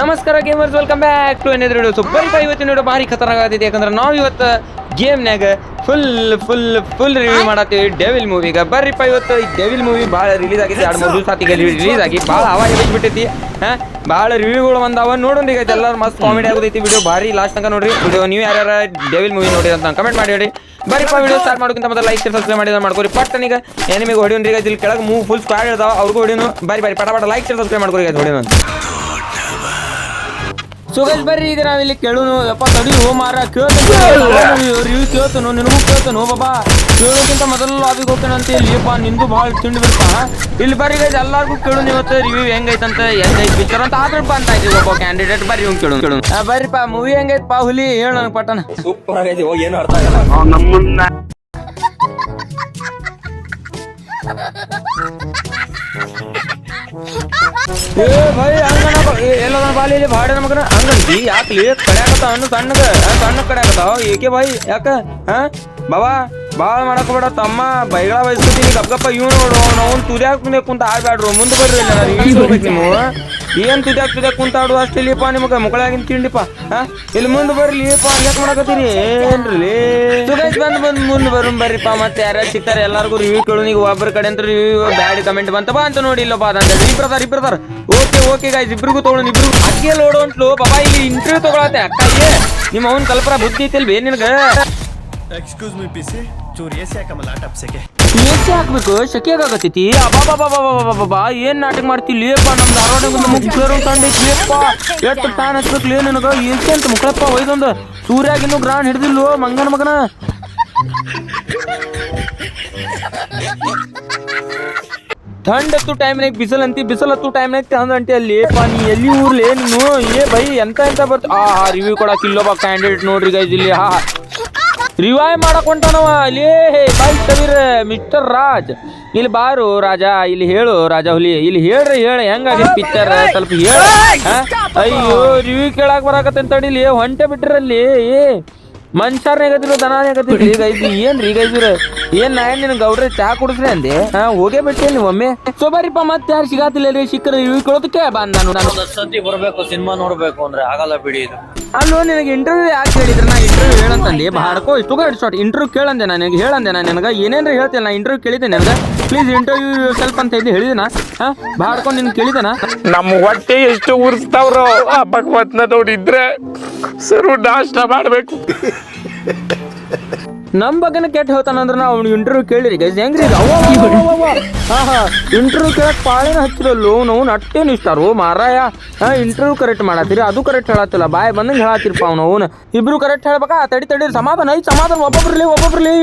ನಮಸ್ಕಾರ gamers welcome back to ಎನ್ video super ಪೈ ಇವತ್ತಿನ ವಿಡಿಯೋ ಭಾರಿ ಖತರ್ನಾಗ್ ಆಗತೈತಿ ಯಾಕಂದ್ರೆ ನಾವು ಇವತ್ತು ಗೇಮ್ನ್ಯಾಗ ಫುಲ್ ಫುಲ್ ಫುಲ್ ರಿವ್ಯೂ ಮಾಡತ್ತೀವಿ. ಡೆವಿಲ್ ಮೂವಿಗೆ ಬರ್ರಿಪ್ಪ ಇವತ್ತು ಈ ಡೆವಿಲ್ ಮೂವಿ ಭಾಳ ರಿಲೀಸ್ ಆಗಿದೆ ಎರಡು ಮೂರು ದಿವಸ ರಿಲೀಸ್ ಆಗಿ. ಭಾಳ ಹವಾ ಬಿಟ್ಟೈತಿ ಹಾ, ಭಾಳ ರಿವ್ಯೂಗಳು ಬಂದಾವ. ನೋಡೋಣ ಈಗ ಎಲ್ಲರೂ ಮಸ್ತ್ ಕಾಮಿಡಿ ಆಗೋದೈತಿ ವಿಡಿಯೋ ಭಾರಿ ಲಾಸ್ಟ್ ತನಕ ನೋಡ್ರಿ. ವಿಡಿಯೋ ನೀವು ಯಾರ್ಯಾರ ಡೆವಿಲ್ ಮೂವಿ ನೋಡಿ ಅಂತ ಕಮೆಂಟ್ ಮಾಡಿ ಹೇಳಿ. ಬರ್ರಿಪ್ಪ ವಿಡಿಯೋ ಸ್ಟಾರ್ಟ್ ಮಾಡೋಕ್ಕಿಂತ ಮೊದಲು ಲೈಕ್ ಸಬ್ಸ್ಕ್ರೈಬ್ ಮಾಡಿದ್ರೆ ಮಾಡ್ಕೊರಿ. ಪಟ್ಟನ ಈಗ ಎನಿಮಿಗೆ ಹೊಡಿಯೋನ್ರಿ ಈಗ. ಇಲ್ಲಿ ಕೆಳಗೆ ಮೂವ್ ಫುಲ್ ಸ್ಕ್ವಾಡ್ ಇರ್ತಾವ. ಅವ್ರಿಗೂ ಹೊಡಿಯೋನು. ಬಾರಿ ಬಾರಿ ಪಟ ಪಟ ಲೈಕ್ ಸಬ್ಸ್ಕ್ರೈಬ್ ಮಾಡ್ಕೊರಿ ಹೊಡಿಯೋನು ಸೊ ಗೈಸ್ ಬರ್ರಿ ಈಗ ನಾವಿಲ್ಲಿ ಕೇಳುನು. ಯಪ್ಪ ತಡಿ ಹೋ ಮಾರ ಕೇಳ್ತಾನು. ರಿವ್ಯೂ ಕೇಳ್ತಾನು ನಿನಗೂ ಕೇಳ್ತಾನು. ಬಾಬಾ ಕೇಳೋಕ್ಕಿಂತ ಮೊದಲು ಲಾಬಿಗೆ ಹೋಗ್ತಾನೆ ಅಂತ ಇಲ್ಲಿಪ್ಪ ನಿಂದು ಭಾಳ ತಿಂಡಿ ಬಿಡ್ತಾ ಇಲ್ಲಿ ಬರ್ರಿ ಗೈಸ್ ಎಲ್ಲಾರ್ಗೂ ಕೇಳು ನೀವತ್ತು ರಿವ್ಯೂ ಹೆಂಗೈತಂತ ಹೆಂಗೈತ್ ಪಿಕ್ಚರ್ ಅಂತ. ಆದ್ರಪ್ಪ ಅಂತ ಇದ್ದೀವಿ ಒಬ್ಬ ಕ್ಯಾಂಡಿಡೇಟ್ ಬರ್ರಿ ಇವ್ನು ಕೇಳು ಕೇಳು ಬರ್ರಿಪ್ಪ ಮೂವಿ ಪಾ ಹುಲಿ? ಹೇಳು ನನಗೆ ಪಟ್ಟಣ ಸೂಪರ್ ಆಗೈತಿ ಹೋಗಿ ಏನು ಅರ್ಥ ಆಗಲ್ಲ. ನಮ್ಮನ್ನ ಏ ಭಯ ಹಂಗನ ಎಲ್ಲದ ಬಾಲಿ ಇಲ್ಲಿ ಬಾಡ ನಮಗನ ಹಂಗಂತಿ ಯಾಕಲಿ? ಕಡ್ಯಾಕತ್ತಾವ ಅನ್ನು ಸಣ್ಣಗ? ಸಣ್ಣ ಕಡ್ಯಾಕತ್ತಾವ? ಏಕೆ ಬಾಯಿ? ಯಾಕ? ಹಾ? ಬಾಬಾ ಬಾಳ ಮಾಡಕ್ ಬೇಡ ತಮ್ಮ. ಬೈಗಳ ಬಯಸ್ಕೊತೀನಿ. ಗಪ್ ಗಪ್ಪ ಇವ್ ನೋಡು. ನಾವು ತುದ್ಯಾಕ್ ಮುಂದೆ ಕುಂತ ಆಡ್ಬ್ಯಾಡ್ರು. ಮುಂದೆ ಬರ್ರಿ ಹೋಗ್ಬೇಕು ನೀವು ಏನ್ ತುದ್ಯಾಕ್ ತುದ್ಯಾಕ್ ಕುಂತ ಆಡುವ ಅಷ್ಟು ಇಲ್ಲಿಪ್ಪ ನಿಮಗ? ಮಕ್ಕಳಾಗಿನ ತಿಂಡಿಪ್ಪ. ಹಾ? ಇಲ್ಲಿ ಮುಂದೆ ಬರ್ಲಿಪ್ಪ ಯಾಕೆ ಮಾಡಕತ್ತೀರಿ ಏನ್ರಿ? ಸುಗೇಶ್ ಬಂದ್ ಬಂದ್ ಮುಂದೆ ಬರೋನ್ ಬರ್ರಿಪ್ಪ. ಮತ್ತೆ ಯಾರ್ಯಾರು ಸಿಗ್ತಾರೆ ಎಲ್ಲಾರ್ಗು ರಿವ್ಯೂ ಕೇಳು. ನೀವು ಒಬ್ಬರ ಕಡೆ ಅಂತ ರಿವ್ಯೂ ಬ್ಯಾಡ್ ಕಮೆಂಟ್ ಬಂತಪ್ಪ ಅಂತ ನೋಡಿ. ಇಲ್ಲಪ್ಪ ಅಂತ ಇಬ್ರದಾರ ಇಬ್ರದಾರ. ಓಕೆ ಗಾಯ್ಸ್ ಇಬ್ರಿಗೂ ತಗೊಳ್ಳೋಣ ಇಬ್ರು ಅಕ್ಕಿ ಲೋಡ್ ಲೋ ಬಾಬಾ ಇಲ್ಲಿ ಇಂಟರ್ವ್ಯೂ ತಗೊಳತ್ತೆ. ಅಕ್ಕಾಗೆ ನಿಮ್ಮ ಅವನ ಕಲ್ಪರ ಬುದ್ಧಿ ಐತಿಲ್ವೇ ನಿನಗೆ? ಎಕ್ಸ್ಕ್ಯೂಸ್ ಮಿ ಪಿಸಿ ಚೂರು ಎಸಿ ಹಾಕಮಲ್ಲ ಆಟ ಅಪ್ಸಕ್ಕೆ ಎಸಿ ಹಾಕ್ಬೇಕು? ಶೆಕೆಗ್ ಆಗತ್ತೈತಿ ಬಾ ಏನ್ ನಾಟಕ ಮಾಡ್ತಿಲ್ಲ? ಏಪ್ಪ ನಮ್ ಧಾರವಾಡ ಮುಗ್ಲರು ತಂಡೈತಿ ಏಪ್ಪ ಎಷ್ಟು ಫ್ಯಾನ್ ಹಚ್ಬೇಕ್ಲೇ ನನಗ? ಎಸಿ ಅಂತ ಮುಖಪ್ಪ ಒಯ್ದೊಂದು. ಸೂರ್ಯಾಗಿನ್ನು ಗ್ರಾಂಡ್ ಹಿಡ್ದಿಲ್ವೋ ಮಂಗನ ಮಗನ. ಥಂಡ್ ಹತ್ತು ಟೈಮ್ನಾಗ ಬಿಸಿಲು ಅಂತಿ ಬಿಸಿಲು ಹತ್ತು ಟೈಮ್ನಾಗ ತಂದ ಅಂಟಿ ಅಲ್ಲಿ. ನೀ ಎಲ್ಲಿ ಊರ್ಲಿ? ನೀನು? ಏ ಬೈ ಎಂತ ಎಂತ ಬರ್ತ ಆ ರಿವ್ಯೂ ಕೊಡಕ್ ಇಲ್ಲೊಬ್ಬ ಕ್ಯಾಂಡಿಡೇಟ್ ನೋಡ್ರಿ ಗೈಸ್ ಇಲ್ಲಿ. ಹಾ ರಿವೈವ್ ಮಾಡಕ್ ಹೊಂಟಾನವ ಅಲ್ಲಿ. ಬೈ ಸವೀರ್ ಮಿಸ್ಟರ್ ರಾಜ್. ಇಲ್ಲಿ ಬಾರು ರಾಜ ಇಲ್ಲಿ ಹೇಳು ರಾಜ ಹುಲಿ. ಇಲ್ಲಿ ಹೇಳ್ರಿ ಹೇಳ ಹೆಂಗಾಗಿದೆ ಪಿಕ್ಚರ್ ಸ್ವಲ್ಪ ಹೇಳ. ಅಯ್ಯೋ ರಿವ್ಯೂ ಕೇಳಕ್ ಬರಾಕತ್ತೆ ತಡಿಲಿ ಹೊಂಟೆ ಬಿಟ್ರಲ್ಲಿ ಏ ಮನುಷ್ಯರ್ನಾಗತಿರೋ ಈಗ ಗೈಸ್ ಏನ್ರಿ ಗೈಸ್ರ ಏನ್ ನಾ ನಿನ್ ಗೌಡ್ರೆ ಚಾ ಕುಡಿಸ್ರಿ ಅಂದೆ? ಹಾ ಹೋಗೇ ಬಿಟ್ಟೆ ನೀವು ಒಮ್ಮೆ. ಸೊ ಬರೀಪ ಮತ್ತೆ ಯಾರು ಸಿಗಾತಿಲ್ಲ ರೀ? ಸಿಕ್ಕರೆ ಇಳ್ಕೊಳೋದಕ್ಕೆ ಬಂದ್ ಬಂದ ನಾನು ನಾನು. ಸತಿ ಬರ್ಬೇಕು ಸಿನಿಮಾ ನೋಡ್ಬೇಕು ಅಂದ್ರೆ ಆಗಲ್ಲ ಬಿಡಿ ಇದು. ಅಲ್ಲೋ ನಿನಗೆ ಇಂಟರ್ವ್ಯೂ ಯಾಕೆ ಹೇಳಿದ್ರೆ? ನಾ ಇಂಟರ್ವ್ಯೂ ಹೇಳಂತಂದಿ. ಬಾಡ್ಕೋ ಇಷ್ಟು ಗಾಡಿ ಶಾರ್ಟ್ ಇಂಟರ್ವ್ಯೂ ಕೇಳಂದೆ ನಾನು ನಿನಗೆ ಹೇಳಂದೆ ನಾನು ನಿನಗೆ. ಏನೇನ್ರ ಹೇಳ್ತೇನೆ ನಾ ಇಂಟರ್ವ್ಯೂ ಕೇಳಿದ್ದೆ ನನಗೆ. ಪ್ಲೀಸ್ ಇಂಟರ್ವ್ಯೂ ಸ್ವಲ್ಪ ಅಂತ ಹೇಳಿ ಹೇಳಿದೆನಾ ಹಾ ಬಾಡ್ಕೊಂಡು ನಿನ್ ಕೇಳಿದೆನಾ ನಮ್ಮ ಹೊಟ್ಟೆ ಎಷ್ಟು ಉರ್ಸ್ತಾವ್ರೋ ಆ ಭಗವತ್ನ ನೋಡಿದ್ರೆ ಸರು ನಾಷ್ಟ ಮಾಡ್ಬೇಕು. ನಮ್ಮ ಬಗ್ಗೆನ ಕೆಟ್ಟ ಹೇಳ್ತಾನಂದ್ರೆ ನಾವು ಅವ್ನು ಇಂಟರ್ವ್ಯೂ ಕೇಳಿರಿ ಗೈಸ್ ಹೆಂಗ್ರಿ. ಹಾ ಹಾ. ಇಂಟರ್ವ್ಯೂ ಕೇಳಕ್ ಪಾಳೇನ ಹಚ್ಚಿರಲ್ಲ? ನಾವು ನಟ್ಟೇನು ಇಷ್ಟಾರು ಮಾರಾಯ. ಹಾ ಇಂಟರ್ವ್ಯೂ ಕರೆಕ್ಟ್ ಮಾಡತ್ತೀರಿ. ಅದು ಕರೆಕ್ಟ್ ಹೇಳತ್ತಿಲ್ಲ. ಬಾಯ್ ಬಂದಂಗೆ ಹೇಳತ್ತಿರಪ್ಪ ಅವ್ನು ಅವನು. ಇಬ್ರು ಕರೆಕ್ಟ್ ಹೇಳ್ಬೇಕಾ? ತಡಿ ತಡಿ ಸಮಾಧಾನ ಐ ಸಮಾಧಾನ. ಒಬ್ಬೊಬ್ರಲಿ ಒಬ್ಬೊಬ್ರಲಿ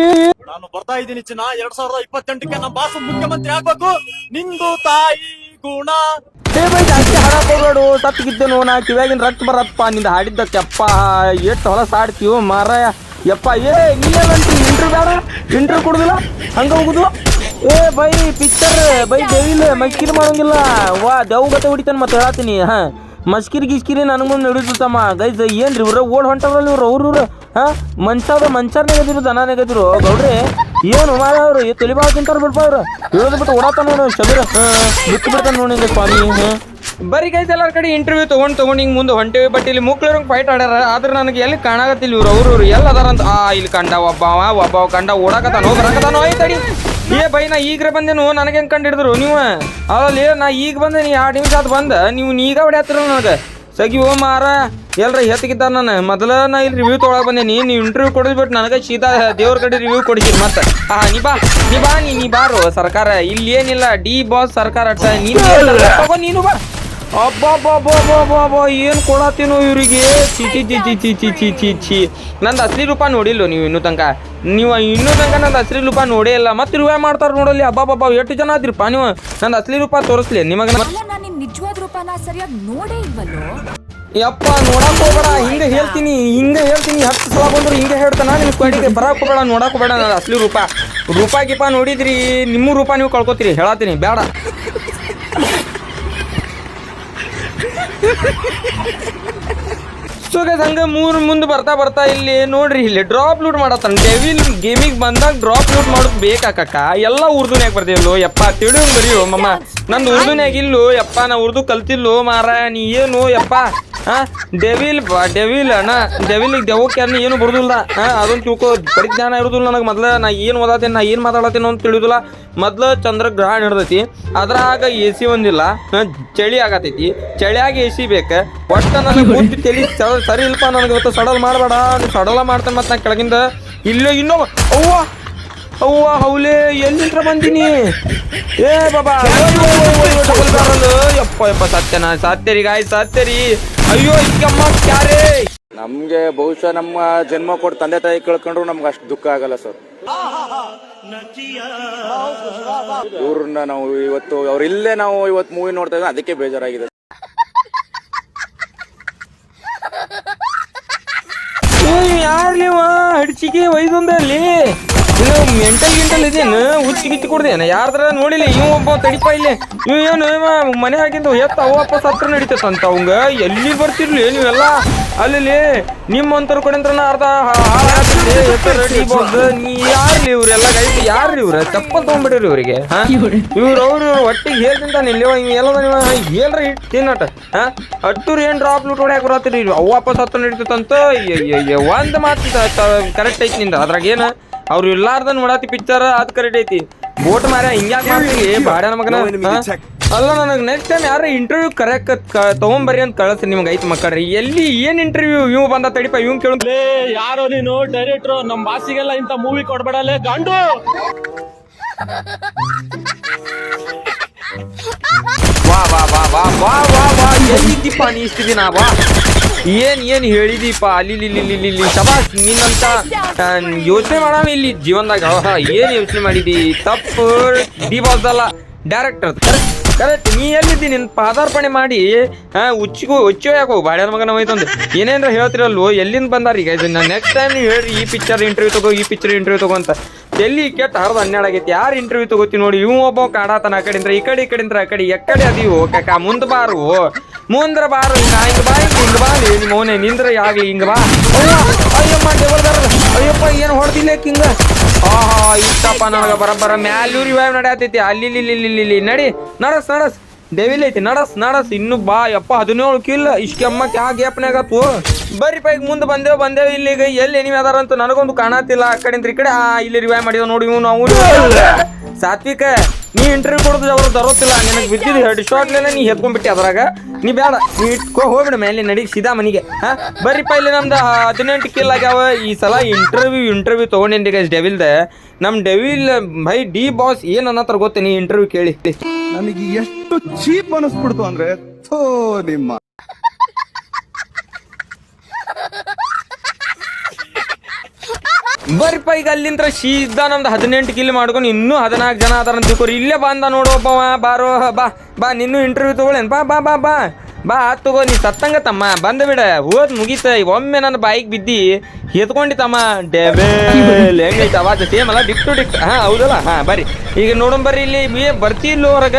ನಾನು ಬರ್ತಾ ಇದ್ದೀನಿ ಚಿನ್ನ. ಎರಡ್ ಸಾವಿರದ ಇಪ್ಪತ್ತೆಂಟಕ್ಕೆ ನಮ್ಮ ಬಾಸು ಮುಖ್ಯಮಂತ್ರಿ ಆಗ್ಬೇಕು. ನಿಂದು ತಾಯಿ ಗುಣ. ಏ ಬೈ ಜಾಸ್ತಿ ಹಾಡಕ್ ಹೋಗ್ಬೇಡು ಸತ್ತಿಗಿದ್ದೇನು ನಾ ಕಿವ್ಯಾಗಿನ ರಕ್ತ ಬರಪ್ಪ ನಿಂದ ಹಾಡಿದ್ದಕ್ಕೆ ಅಪ್ಪ ಎಷ್ಟು ಹೊಲಸ ಹಾಡ್ತೀವೋ ಮಾರಾಯ. ಯಪ್ಪ, ಏ ನೀನೇನಂತಿ ಇಂಟ್ರ್ ಬೇಡ ಇಂಟ್ರ್ ಕೊಡುದಿಲ್ಲ, ಹಂಗ ಹೋಗುದು ಏ, ಬೈ ಪಿಕ್ಚರ್ ಬೈ, ದೇವಿಲ್ ಮಸ್ಕಿರಿ ಮಾಡೋಂಗಿಲ್ಲ. ವಾ ದೇವ್ ಗತೆ ಹೊಡಿತಾನೆ ಮತ್ತೆ ಹೇಳತ್ತೀನಿ ಹಾ. ಮಸ್ಕಿರಿ ಗಿಸ್ಕಿರಿ ನನಗೆ ಮುಂದೆ ನಡೀತಮ್ಮ ಗೈಸ್, ಏನ್ರಿ, ಇವ್ರ ಓಡ್ ಹೊಂಟವ್ರಲ್ಲ ಇವ್ರು, ಅವ್ರು ಇವ್ರು, ಹಾ? ಮನ್ಸಾದ ದನ ನೆಗದಿರು. ಗೌಡ್ರಿ, ಏನು ಮಾರ ಅವ್ರು ಏ ತಲೆ ಬಾಳ ತಿಂತಾರ ಬಿಡ್ಪ ಅವ್ರು. ಹೇಳೋದು ಬಿಟ್ಟು ಓಡಾತ ನೋಡು, ಶಬೀರ. ಬಿಟ್ಟು ಬಿಡ್ತಾನೆ ನೋಡಿ ಸ್ವಾಮಿ ಬರೀ ಗೈಸ್ ಎಲ್ಲರ ಕಡೆ ಇಂಟರ್ವ್ಯೂ ತೊಗೊಂಡು ತೊಗೊಂಡು ಹಿಂಗೆ ಮುಂದೆ ಹೊಂಟೇವಿ ಬಟ್ ಇಲ್ಲಿ ಮುಕ್ಳರಂಗೆ ಫೈಟ್ ಆಡ್ಯಾರ, ಆದ್ರೆ ನನಗೆ ಎಲ್ಲಿ ಕಾಣಾಗತ್ತಿಲ್ಲ ಇವ್ರು, ಅವ್ರು, ಇವ್ರು ಎಲ್ಲ ಅದಾರ ಅಂತ. ಆ, ಇಲ್ಲಿ ಕಂಡ ಒಬ್ಬವ ಒಬ್ಬವ ಕಂಡ ಓಡಾಕತ್ತಾನೋ ಹೋಯ್ ತಡಿ. ಏ ಬೈ, ನಾ ಈಗ್ರೆ ಬಂದೇನು, ನನಗೆ ಹೆಂಗೆ ಕಂಡು ಹಿಡಿದ್ರು ನೀವು? ಅದ್ರಲ್ಲಿ ನಾ ಈಗ ಬಂದೆ, ನೀ ಎರಡು ನಿಮಿಷ ಅದು ಬಂದ, ನೀವು ನೀಗ ಹೊಡ್ಯಾತಿರ ನನಗೆ. ಸಗಿ, ಓ, ಮಾರ, ಎಲ್ರ ಹೆತ್ತಗಿದ್ದ ನಾನು. ಮೊದಲ ನಾ ಇಲ್ಲಿ ರಿವ್ಯೂ ತೊಗೊಳಗೆ ಬಂದೆ ನೀನು ನೀವು ಇಂಟರ್ವ್ಯೂ ಕೊಡಿಸ್ಬಿಟ್ಟು ನನಗೆ ಸೀದಾ ದೇವ್ರ ಕಡೆ ರಿವ್ಯೂ ಕೊಡಿಸಿದ್ ಮತ್ತೆ. ಹಾ ನೀ ಬಾ ನೀ ಬಾ, ನೀ ನೀ ಬಾರು, ಸರ್ಕಾರ, ಇಲ್ಲಿ ಏನಿಲ್ಲ, ಡಿ ಬಾಸ್ ಸರ್ಕಾರ ನೀನು ಬಾ. ಅಬ್ಬಬ್ಬಬ್ಬಬ್ಬಬ್ಬ ಏನು ಕೊಡತ್ತೀನೋ ಇವರಿಗೆ? ಚಿ ಚಿ ಚಿ ಚಿ ಚಿ ಚಿ ಚಿ ಚಿ ಚಿ ನಂದು ಅಸಲಿ ರೂಪ ನೋಡಿಲ್ಲ ನೀವು ಇನ್ನೂ ತನಕ. ನೀವು ಇನ್ನೂ ತನಕ ನಂದು ಅಸಲಿ ರೂಪ ನೋಡೇ ಇಲ್ಲ. ಮತ್ತೆ ರಿವ್ಯೂ ಮಾಡ್ತಾರೆ ನೋಡಲಿ ಅಬ್ಬಬ್ಬಬ್ಬ ಎಷ್ಟು ಜನ ಆದ್ರಿಪ್ಪ ನೀವು? ನಂದು ಅಸಲಿ ರೂಪ ತೋರಿಸ್ಲಿ ನಿಮಗೆ ನಿಜವಾದ ರೂಪನ ಸರಿಯಾಗಿ ನೋಡೇ ಇಲ್ವಲ್ಲೋ? ಯಪ್ಪ ನೋಡಕ್ ಹೋಗ್ಬೇಡ ಹಿಂಗೆ ಹೇಳ್ತೀನಿ ಹಿಂಗೆ ಹೇಳ್ತೀನಿ. ಹತ್ತು ಸಲ ಬಂದ್ರು ಹಿಂಗೆ ಹೇಳ್ತಾನ ನಿಮ್ಗೆ ಸ್ಕ್ವಾಡಿಗೆ ಬರಕ್ ಹೋಗ್ಬೇಡ ನೋಡಕ್ ಹೋಗ್ಬೇಡ ನಾನು ಅಸಲಿ ರೂಪ. ರೂಪ ಗಿಪ ನೋಡಿದ್ರಿ ನಿಮ್ಮ ರೂಪ ನೀವು ಕಳ್ಕೊತೀರಿ ಹೇಳತ್ತೀನಿ ಬೇಡ. ಸೊ ಗೈಸ್ ಹಂಗೆ ಮೂರು ಮುಂದೆ ಬರ್ತಾ ಬರ್ತಾ ಇಲ್ಲಿ ನೋಡ್ರಿ, ಇಲ್ಲಿ ಡ್ರಾಪ್ ಲೂಟ್ ಮಾಡತ್ತಾನ. ಡೆವಿಲ್ ಗೇಮಿಗೆ ಬಂದಾಗ ಡ್ರಾಪ್ ಲೂಟ್ ಮಾಡೋದು ಬೇಕಾಕಕ್ಕ. ಎಲ್ಲ ಉರ್ದುನ್ಯಾಗ ಬರ್ತೀವಲ್ಲೋ ಯಪ್ಪ ತಿಳಿಯೋ ಬರೀಯೋ, ಮಮ್ಮ. ನಂದು ಉರ್ದುನ್ಯಾಗ ಇಲ್ಲೋ. ಯಪ್ಪ, ನಾ ಉರ್ದು ಕಲ್ತಿಲ್ಲೋ ಮಾರ ನೀ ಏನು, ಯಪ್ಪ. ಹಾ ಡೆವಿಲ್ ಡೆವಿಲ್ ಅಣ್ಣ ಡೆವಿಲಿಗೆ ದೆವಕ್ಕೆ ಅನ್ನ ಏನು ಬರುದಿಲ್ಲ. ಹಾ ಅದೊಂದು ತಿಳ್ಕೊ ಪರಿಜ್ಞಾನ ಇರುದಿಲ್ಲ ನನಗೆ ಮೊದಲ. ನಾ ಏನು ಓದಾತೇನೆ ನಾ ಏನು ಮಾತಾಡತ್ತೇನೋ ಅಂತ ತಿಳಿಯೋದಿಲ್ಲ. ಮೊದ್ಲು ಚಂದ್ರಗ್ರಹಣ ಹಿಡ್ದೈತಿ ಅದ್ರಾಗ ಎ ಸಿ ಒಂದಿಲ್ಲ ಚಳಿ ಆಗತೈತಿ. ಚಳಿಯಾಗಿ ಎ ಸಿ ಬೇಕು. ಒಟ್ಟು ನನಗೆ ಬುದ್ಧಿ ತಲಿ ಸ- ಸರಿ ಇಲ್ಪ ನನಗೆ ಇವತ್ತು ಸಡಲ್ ಮಾಡಬೇಡ. ಸಡಲ ಮಾಡ್ತೇನೆ ಮತ್ತೆ ನಾ ಕೆಳಗಿಂದ. ಇಲ್ಲೇ ಇನ್ನೊಬ್ಬ. ಅವ್ವ ಅವ್ವ ಹೌಲೆ ಎಲ್ಲಿಂತ್ರ ಬಂದಿನಿ? ಏ ಬಾಬಾ. ಯಪ್ಪ ಯಪ್ಪ ಸತ್ಯನ ಸತ್ಯರಿ ಗಾಯ್ ಸತ್ಯರಿ. ಅಯ್ಯೋ ಕ್ಯಾರೇ ನಮ್ಗೆ ಬಹುಶಃ ನಮ್ಮ ಜನ್ಮ ಕೊಟ್ಟು ತಂದೆ ತಾಯಿ ಕಳ್ಕೊಂಡ್ರು ನಮ್ಗೆ ಅಷ್ಟು ದುಃಖ ಆಗಲ್ಲ ಸರ್. ಊರನ್ನ ನಾವು ಇವತ್ತು ಅವ್ರ ಇಲ್ಲೇ ನಾವು ಇವತ್ತು ಮೂವಿ ನೋಡ್ತಾ ಇದ್ದೀವಿ ಅದಕ್ಕೆ ಬೇಜಾರಾಗಿದೆ. ಯಾರು ನೀವು? ಹಡ್ಚಿಗೆ ಒಯ್ದೊಂದಲ್ಲಿ ಮೆಂಟಲ್ ಗಿಂಟಲ್ ಇದೇನು ಉಚ್ಚಿ ಗಿಚ್ಚಿ ಕೊಡ್ದೇನ ಯಾರ್ದಾರ ನೋಡಿಲ್ಲ ಇವ್ ಒಬ್ಬ ತಡಿಪ ಇಲ್ಲಿ ಇವ್ ಏನು ಮನೆ ಹಾಕಿಂದ ಎತ್ತ ಅವಪ್ಪ ಸತ್ರ ನಡೀತೈತಂತ ಅವಂಗ ಎಲ್ಲಿ ಬರ್ತಿರ್ಲಿ ನೀವೆಲ್ಲ ಅಲ್ಲಿ ನಿಮ್ಮಂತರ ಕಡೆಂದ್ರ ಅರ್ಧ ನೀ ಯಾರ್ಲಿ ಇವ್ರೆಲ್ಲ ಗೈಡ್ ಯಾರ್ರಿ ಇವ್ರ ತಪ್ಪ ತಗೊಂಡ್ಬಿಡ್ರಿ ಇವ್ರಿಗೆ ಇವ್ರ ಅವ್ರು ಒಟ್ಟಿಗೆ ಹೇಳ್ತಿಂತಾನೆ ಇಲ್ಲಿ ಇವ್ ನೀವು ಹೇಳ್ರಿ ತಿನ್ನಟ ಹಾ ಅಟ್ಟೂರ್ ಏನ್ ಡ್ರಾಪ್ ಲೂಟ್ ಹೊಡ್ಯಾಕ ಬರತ್ತೀರಿ ಅವ್ವಪ್ಪ ಸತ್ತ ನಡೀತಂತ ಒಂದ್ ಮಾತು ಕರೆಕ್ಟ್ ಐತಿ ನಿಂದ ಅದ್ರಾಗ ಏನ ಅವ್ರು ಇಲ್ಲಾರ್ದ ನೋಡಾತಿ ಪಿಕ್ಚರ್ ಅದ್ ಕರೆಕ್ಟ್ ಐತಿ. ಬೋಟ್ ಮಾರ ಹಿಂಗ್ಯಾಕ್ ಮಾಡ್ತೀನಿ ಬಾಡ್ಯಾನ ಮಗನ? ಅಲ್ಲ ನನಗೆ ನೆಕ್ಸ್ಟ್ ಟೈಮ್ ಯಾರು ಇಂಟರ್ವ್ಯೂ ಕರೆಕ್ ತಗೊಂಬರ್ರಿ ಅಂತ ಕಳಿಸ್ರಿ ನಿಮ್ಗೆ ಐತಿ ಮಕ್ಕಳ್ರಿ. ಎಲ್ಲಿ ಏನ್ ಇಂಟರ್ವ್ಯೂ ಇವ್ ಬಂದ ತಡಿಪ ಇವ್ ಕೇಳು. ಯಾರೋ ನೀನು ಡೈರೆಕ್ಟ್ರು ನಮ್ ಬಾಸಿಗೆಲ್ಲ ಇಂತ ಮೂವಿ ಕೊಡ್ಬೇಡಲೇ ಗಂಡು! ವಾ ವಾ ವಾ ವಾ ವಾ ವಾ ವಾ ಎಲ್ಲಿದ್ದೀಪ ನೀ ಇಷ್ಟು ದಿನ? ವಾ. ಏನ್ ಏನ್ ಹೇಳಿದೀಪ? ಅಲ್ಲಿ ಇಲ್ಲಿ ಇಲ್ಲಿ ಇಲ್ಲಿ ಇಲ್ಲಿ ಶಬಾಸ್ ನಿನ್ನಂತ ಯೋಚನೆ ಮಾಡಾಮ ಇಲ್ಲಿ ಜೀವನದಾಗ. ಏನ್ ಯೋಚನೆ ಮಾಡಿದಿ? ತಪ್ಪು. ಡಿ ಬಾಸ್ ಅಲ್ಲ ಡೈರೆಕ್ಟರ್ ಕರೆಕ್ಟ್ ನೀ ಎಲ್ಲಿದ್ದಿ? ನಿನ್ ಪಾದಾರ್ಪಣೆ ಮಾಡಿ, ಹಾ ಉಚ್ಚಿಗೂ ಉಚ್ಚೋ ಯಾಕೋ? ಬಾಡ್ಯಾನ ಮಗನ ಹೋಯ್ತಂದು ಏನೇನ್ರ ಹೇಳ್ತಿರಲ್ವೋ? ಎಲ್ಲಿಂದ ಬಂದಾರ ಈಗ? ಇದನ್ನ ನೆಕ್ಸ್ಟ್ ಟೈಮ್ ನೀವು ಹೇಳ್ರಿ, ಈ ಪಿಕ್ಚರ್ ಇಂಟರ್ವ್ಯೂ ತಗೋ, ಈ ಪಿಕ್ಚರ್ ಇಂಟರ್ವ್ಯೂ ತಗೋ ಅಂತ. ಎಲ್ಲಿ ಕೆಟ್ಟ ಹರ್ದು ಹನ್ನೆರಡು ಆಗೈತಿ? ಯಾರು ಇಂಟರ್ವ್ಯೂ ತಗೋತಿ ನೋಡಿ? ಇವ್ ಒಬ್ಬ ಕಾಡಾತನ ಆ ಕಡೆಂದ್ರ, ಈ ಕಡೆ ಈ ಕಡೆಯಿಂದ ಆ ಕಡೆ ಎಕ್ಕಡೆ ಅದೀವು ಕಾಕ, ಮುಂದ್ ಬಾರು ಮುಂದ್ರ ಬಾರು ಹಿಂಗ ಹಿಂಗ ಬಾ ಹಿಂಗ ಬಾ ನಿಮ್ಮ ಮೌನೆ ನಿಂದ್ರ ಆಗ್ಲಿ ಹಿಂಗ ಬಾ. ಏನು ಹಿಂಗ ಆಹಾ, ಇಷ್ಟಪ್ಪ ನನಗ ಬರಬ್ಬರ ಮ್ಯಾಲೂ ರಿವೈವ್ ನಡೆಯತೈತಿ. ಅಲ್ಲಿ, ಇಲ್ಲಿ ನಡಿ. ನಡಸ್ ನಡಸ್. ಡೆವಿಲ್ ಐತಿ, ನಡಸ್ ನಡಸ್. ಇನ್ನು ಬಾ, ಯಪ್ಪ, ಹದಿನೇಳು ಕಿಲ್ ಇಷ್ಟಮ್ಮ ಕ್ಯಾ ಗ್ಯಾಪ್ನಾಗತ್ತು ಬರ್ರಿ ಪೈಗ್ ಮುಂದೆ ಬಂದೇವ್ ಬಂದೇವ್, ಇಲ್ಲಿಗ. ಎಲ್ಲಿ ಎನಿಮಿ ಅದಾರ ಅಂತ ನನಗೊಂದು ಕಾಣತಿಲ್ಲ ಆ ಕಡೆಯಿಂದ ಈ ಕಡೆ, ಆ, ಇಲ್ಲಿ ರಿವೈವ್ ಮಾಡಿದ ನೋಡಿ ಇವ್ ನಾವು ಸಾತ್ವಿಕ. ನೀ ಇಂಟರ್ವ್ಯೂ ಕೊಡೋದು ಅವ್ರು ತರೋತಿಲ್ಲ ನಿನಗೆ ಬಿದ್ದಿದ್ದು ಹೆಡ್ ಶಾಟ್ಲೇನೆ ನೀ ಎತ್ಕೊಂಡ್ಬಿಟ್ಟಿ ಅದ್ರಾಗ. ನೀ ಬೇಡ, ನೀ ಇಟ್ಕೋ, ಹೋಗ್ಬಿಡ ಮೇಲೆ ನಡಿ ಸೀದಾ ಮನಿಗೆ, ಹಾ? ಬರ್ರಿಪ್ಪ, ಇಲ್ಲಿ ನಮ್ದು ಹದಿನೆಂಟು ಕಿಲ್ ಆಗ್ಯಾವ. ಈ ಸಲ ಇಂಟರ್ವ್ಯೂ ಇಂಟರ್ವ್ಯೂ ತೊಗೊಂಡೇನ್ರಿ ಗೈಸ್ ಡೆವಿಲ್ದ ನಮ್ ಡೆವಿಲ್ ಭೈ ಡಿ ಬಾಸ್ ಏನ್ ಅನ್ನತ್ತಾರ ಗೊತ್ತೇನಿ ಇಂಟರ್ವ್ಯೂ ಕೇಳಿ? ನಮಗೆ ಎಷ್ಟು ಚೀಪ್ ಅನಿಸ್ಬಿಡ್ತು ಅಂದ್ರೆ ನಿಮ್ಮ. ಬರ್ರಿಪ್ಪ ಈಗ ಅಲ್ಲಿಂದ ಸೀದಾ ನಮ್ದು ಹದಿನೆಂಟು ಕಿಲ್ ಮಾಡ್ಕೊಂಡು ಇನ್ನೂ ಹದಿನಾಲ್ಕು ಜನ ಅದಾರ ತಿಳ್ಕೊರಿ. ಇಲ್ಲೇ ಬಂದ ನೋಡೋಪ್ಪ ಬಾರೋ ಬಾ ಬಾ ನಿನ್ನೂ ಇಂಟರ್ವ್ಯೂ ತೊಗೊಳೇನು. ಬಾ ಬಾ ಬಾ ಬಾ ಬಾ, ಆತ್ ತಗೋ, ನೀ ಸತ್ತಂಗ ತಮ್ಮ. ಬಂದ ಬಿಡ ಹೋದ್ ಮುಗೀತ ಒಮ್ಮೆ ನನ್ನ ಬಾಯಿಗೆ ಬಿದ್ದಿ ಎತ್ಕೊಂಡಿ ತಮ್ಮ. ಡೆಬೇಲ್ ಹೆಂಗೈತೆ ಸೇಮ್ ಅಲ್ಲ ಡಿಕ್ ಟು ಡಿಕ್ ಹಾ, ಹೌದಲ್ಲ? ಹಾಂ, ಬರ್ರಿ. ಈಗ ನೋಡೋಣ ಬರ್ರಿ, ಇಲ್ಲಿ ಬರ್ತಿ ಇಲ್ಲೋ ಹೊರಗ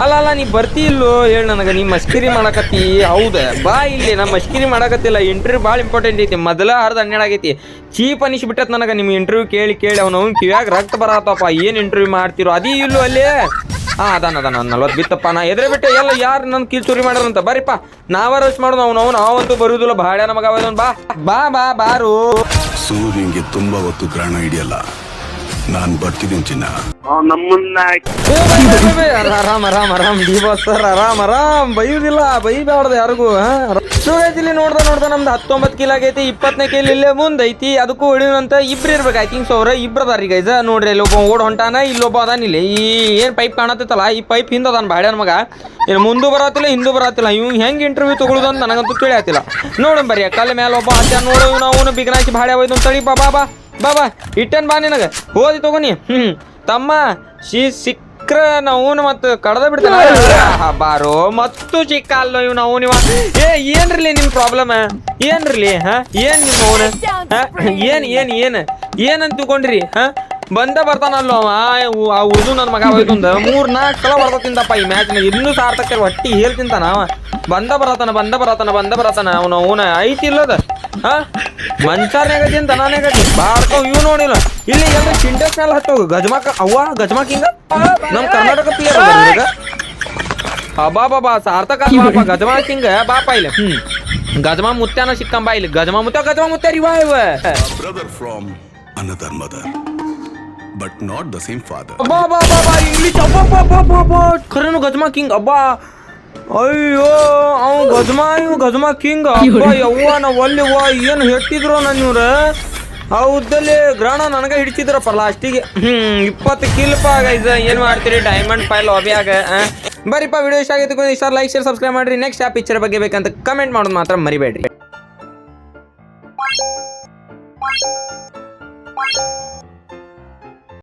ಅಲ್ಲ ಅಲ್ಲ ನೀ ಬರ್ತಿ ಇಲ್ಲೋ ಹೇಳಿ ನನಗೆ ನೀ ಮಸ್ಕಿರಿ ಮಾಡಕತ್ತಿ ಹೌದ ಬಾ ಇಲ್ಲಿ ನಾ ಮಸ್ಕಿರಿ ಮಾಡಕತ್ತಿಲ್ಲ ಇಂಟರ್ವ್ಯೂ ಭಾಳ ಇಂಪಾರ್ಟೆಂಟ್ ಐತಿ ಮೊದಲ ಅರ್ಧ ಹನ್ನೆರಡು ಆಗೈತಿ ಚೀಪ್ ಅನಿಸ್ಬಿಟ್ಟತ್ ನನಗೆ ನಿಮ್ಮ ಇಂಟರ್ವ್ಯೂ ಕೇಳಿ ಕೇಳಿ ಅವ್ನು ಅವ್ನು ಕಿವ್ಯಾಗ ರಕ್ತ ಬರತ್ತಪ್ಪ ಏನು ಇಂಟರ್ವ್ಯೂ ಮಾಡ್ತಿರೋ ಅದೀ ಇಲ್ಲೋ ಅಲ್ಲಿ ಹಾ ಅದಾನ ಅದಾನ ನಲ್ವತ್ತು ಬಿತ್ತಪ್ಪ ನಾ ಎದ್ರೆ ಬಿಟ್ಟೆ ಎಲ್ಲ ಯಾರು ನನ್ನ ಕಿಲ್ ಚೂರಿ ಮಾಡ್ರಂತ ಬರೀಪ್ಪ ನಾವ ರಚ್ ಮಾಡೋದು ಅವ್ನು ಅವ್ನು ಅವಂತೂ ಬರುದಿಲ್ಲ ಭಾಳ ನಮಗ ಬಾ ಬಾ ಬಾ ಬಾರು ಸೂರ್ಯಂಗೆ ತುಂಬಾ ಹೊತ್ತು ಗ್ರಹಣ ಹಿಡಿಯಲ್ಲ ನಾನ್ ಬರ್ತೀನಿ ಚಿನ್ನ ನಮ್ಮನ್ನ. ಆರಾಮ್ ಆರಾಮ್ ಆರಾಮ್. ಡಿ ಬಾಸ್ ಸರ್ ಆರಾಮ್ ಆರಾಮ್. ಬೈಯುದಿಲ್ಲ ಬೈಬಾರ್ದು ಯಾರಿಗೂ ಸೂರಜ್ ಇಲ್ಲಿ ನೋಡ್ದ ನೋಡ್ದ ನಮ್ದು ಹತ್ತೊಂಬತ್ತು ಕಿಲ್ ಆಗೈತಿ ಇಪ್ಪತ್ತನೇ ಕಿಲ್ ಇಲ್ಲೇ ಮುಂದ್ ಐತಿ ಅದಕ್ಕೂ ಹೊಡಿಯುವಂತ ಇಬ್ರು ಇರ್ಬೇಕು ಐ ಥಿಂಕ್ ಸೋರ ಅವ್ರ ಇಬ್ರು ಅದಾರ ಈಗ ಗೈಸ ನೋಡ್ರಿ ಇಲ್ಲಿ ಒಬ್ಬ ಓಡ್ ಹೊಂಟಾನ ಇಲ್ಲೊಬ್ಬ ಅದಾನ ಇಲ್ಲಿ. ಈ ಏನ್ ಪೈಪ್ ಕಾಣತ್ತಲ್ಲ ಈ ಪೈಪ್ ಹಿಂದ ಅದಾನ ಬಾಡ್ಯಾನ ಮಗ. ಇನ್ನು ಮುಂದೆ ಬರತ್ತಿಲ್ಲ ಹಿಂದೂ ಬರತ್ತಿಲ್ಲ. ಇವ್ ಹೆಂಗ್ ಇಂಟರ್ವ್ಯೂ ತಗೊಳುದು ಅಂತ ನನಗಂತೂ ತಿಳಿಯತ್ತಿಲ್ಲ. ನೋಡಿ ಬರ್ರಿ ಕಲ್ಲ ಮೇಲೆ ಒಬ್ಬ ಹತ್ಯ ನೋಡು ನಾವು ಅವನು ಬಿಗ್ನಾಚಿ ಭಾಡ್ಯ ಹೋಯ್ತು ಅಂತ ತಡಿ ಬಾ ಬಾ. ಬಾ ಬಾ ಇಟ್ಟನ್ ಬಾ ನಿನಗ. ಓದಿ ತಗೋನಿ. ಹ್ಮ್ ತಮ್ಮ ಶಿ ಸಿಕ್ಕ್ರ ನಾವು ಮತ್ತು ಕಡ್ದ ಬಿಡ್ತಾನ. ಬಾರೋ ಮತ್ತು ಚಿಕ್ಕ ಅಲ್ಲ ಇವ್ ನಾವು ನೀವು ಏ ಏನ್ರಲಿ ನಿಮ್ ಪ್ರಾಬ್ಲಮ್ ಏನ್ರಲಿ ಹಾ? ಏನ್ ನಿಮ್ಮ ಅವನ ಏನ್ ಏನ್ ಏನ್? ಏನಂತ ತಿಳ್ಕೊಂಡ್ರಿ? ಹಾ? ಬಂದ ಬರ್ತಾನಲ್ಲ ಅವ. ಆ- ಉದು ಉರ್ದು ನನ್ನ ಮಗ ಹೋಯ್ತಂದ ಮೂರ್ ನಾಲ್ಕು ಸಲ ತಿಂದಪ್ಪ ಈ ಮ್ಯಾಚ್ ಇನ್ನೂ ಸಾರ್ಥಕ ಹೊಟ್ಟಿ ಹೇಳ್ತಿಂತಾನ ಅವ. ಬಂದ ಬರತಾನ ಬಂದ ಬರತಾನ ಬಂದ ಬರತಾನ. ಅವನ ಅವನ ಐತಿ ಇಲ್ಲದ. ಹಾ? ಮಂಚಾರ್ನಾಗತಿ ಅಂತ ನಾನಾಗತಿ ಬಾಡ್ಕೊ ಇವ್ ನೋಡಿಲ್ಲ. ಇಲ್ಲಿ ಎಲ್ಲ ಸಿಂಟೆಕ್ಸ್ ಮೇಲೆ ಹತ್ತೋಗು. ಗಜಮಾಕ ಅವ್ವ ಗಜಮಾಕ್ ಹಿಂಗ ನಮ್ ಕರ್ನಾಟಕ ಪ್ಲೇಯರ್ ಅಬ್ಬಾ ಬಾಬಾ ಸಾರ್ಥಕ ಬಾಪ ಗಜಮಾ ಕಿಂಗ್. ಬಾಪ ಇಲ್ಲಿ. ಹ್ಮ್. ಗಜಮಾ ಮುತ್ಯಾನ ಸಿಕ್ಕಂಬ ಇಲ್ಲಿ. ಗಜಮಾ ಮುತ್ಯ ಗಜಮಾ ಮುತ್ಯ revive brother from another mother but not the same father ಅಬ್ಬಾ ಬಾ ಬಾ ಬಾ ಇಂಗ್ಲಿಷ್ ಅಬ್ಬಾ ಬಾ ಬಾ ಬಾ ಬಾ ಖರೇನು ಗಜಮಾ ಕಿಂಗ್? ಅಬ್ಬಾ. ಅಯ್ಯೋ ಅವ ಗಜಮಾ ಇವ್ ಗಜಮಾ ಕಿಂಗ್ ಅವ್ವ ಯವ್ವ ನಾ ವಾ ಏನು ಹೆಟ್ಟಿದ್ರು ನನ್ನ ಇವ್ರ ಹೌದಲ್ಲಿ ಗ್ರಹಣ ನನಗೆ ಹಿಡಿಸಿದ್ರಪ್ಪ ಲಾಸ್ಟಿಗೆ ಹ್ಮ್ ಇಪ್ಪತ್ತು ಕಿಲ್ಪ ಇದ ಏನು ಮಾಡ್ತೀರಿ? ಡೈಮಂಡ್ ಫೈಲ್ ಆಗ ಬರೀಪ್ಪ ವಿಡಿಯೋ ಇಷ್ಟ ಆಗಿತ್ತು ಇಷ್ಟ ಲೈಕ್ ಶೇರ್ ಸಬ್ಸ್ಕ್ರೈಬ್ ಮಾಡ್ರಿ. ನೆಕ್ಸ್ಟ್ ಆ ಪಿಕ್ಚರ್ ಬಗ್ಗೆ ಬೇಕಂತ ಕಮೆಂಟ್ ಮಾಡೋದು ಮಾತ್ರ ಮರಿಬೇಡ್ರಿ.